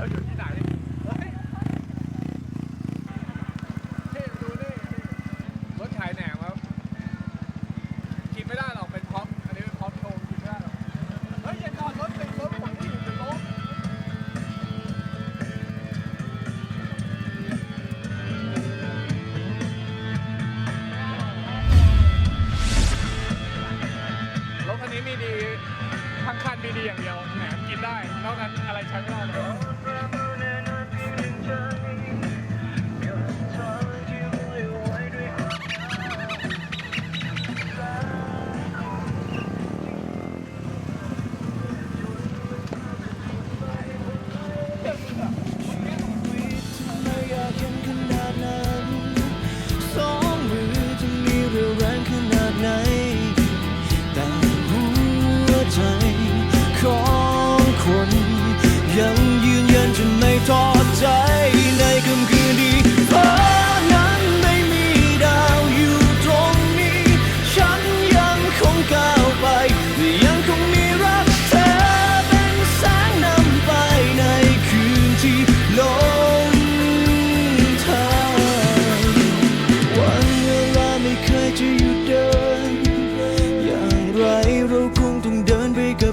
about your นอกนั้นอะไรใช้ไม่ได้เลย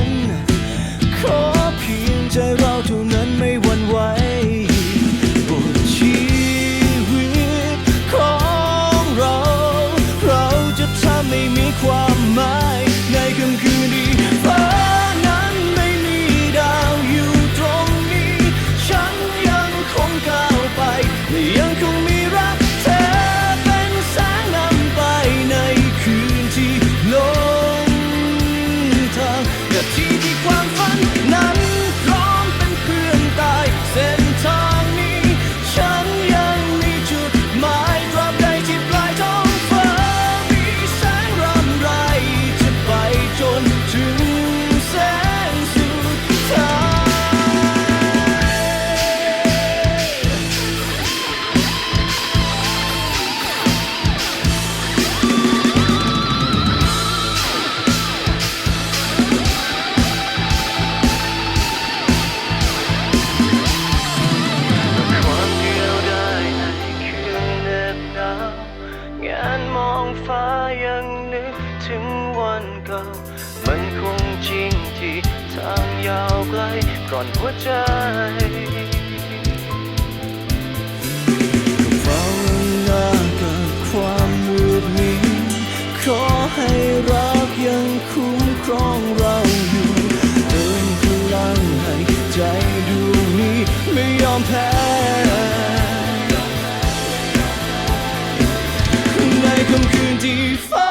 น ถึงวันเก่า มันคงจริงที่ทางยาวไกลก่อนหัวใจเฝ้าหน้ากับความมืดมิดขอให้รักยังคุ้มครองเราอยู่เติมพลังให้ใจดวงนี้ไม่ยอมแพ้ในค่ำคืนที่ฟ้า